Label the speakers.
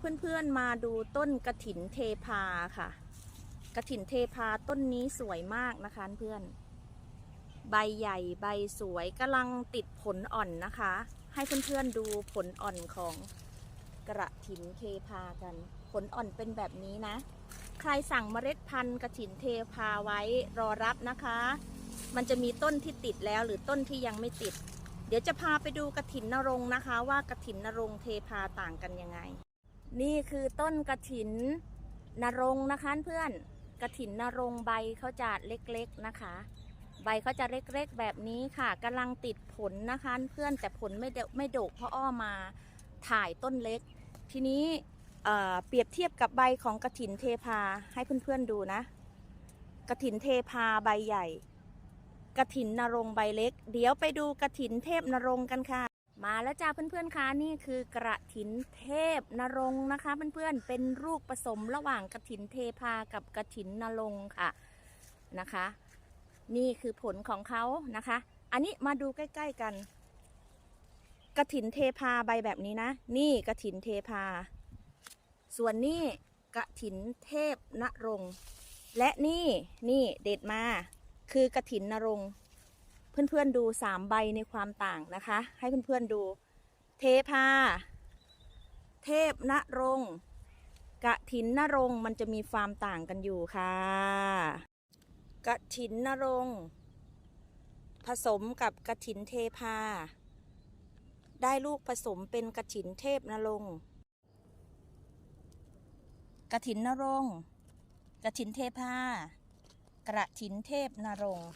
Speaker 1: เพื่อนๆมาดูต้นกระถินเทพาค่ะ กระถินเทพาต้นนี้สวยมากนะคะเพื่อน ใบใหญ่ใบสวยกำลังติดผลอ่อนนะคะ ให้เพื่อนๆดูผลอ่อนของกระถินเทพากัน ผลอ่อนเป็นแบบนี้นะ ใครสั่งเมล็ดพันธุ์กระถินเทพาไว้รอรับนะคะ มันจะมีต้นที่ติดแล้วหรือต้นที่ยังไม่ติดเดี๋ยวจะพาไปดูกระถินนรงนะคะว่ากระถินนรงเทพาต่างกันยังไง นี่คือต้นกระถินนรงนะคะเพื่อนกระถินนรงใบเขาจะเล็กๆนะคะ ใบเขาจะเล็กๆแบบนี้ค่ะกำลังติดผลนะคะเพื่อนแต่ผลไม่เดไม่โดกเพราะอ้อมาถ่ายต้นเล็ก ทีนี้เเปรียบเทียบกับใบของกระถินเทพาให้เพื่อนๆดูนะกระถินเทพาใบใหญ่กระถินนรงใบเล็ก เดี๋ยวไปดูกระถินเทพนรงกันค่ะ มาแล้วจ้าเพื่อนๆคะนี่คือกระถินเทพนรงค์นะคะเพื่อนๆเป็นลูกผสมระหว่างกระถินเทพากับกระถินนรงค์ค่ะนะคะ นี่คือผลของเขานะคะ อันนี้มาดูใกล้ๆกันกระถินเทพาใบแบบนี้นะ นี่กระถินเทพา ส่วนนี่กระถินเทพนรงค์และนี่นี่เด็ดมาคือกระถินนรงค์ เพื่อนๆดูสามใบในความต่างนะคะ ให้เพื่อนๆดู เทพา เทพนรงกระถินนรงมันจะมีความต่างกันอยู่ค่ะกระถินนรงผสมกับกระถินเทพา ได้ลูกผสมเป็นกระถินเทพนรงกระถินนรงกระถินเทพากระถินเทพนรงค์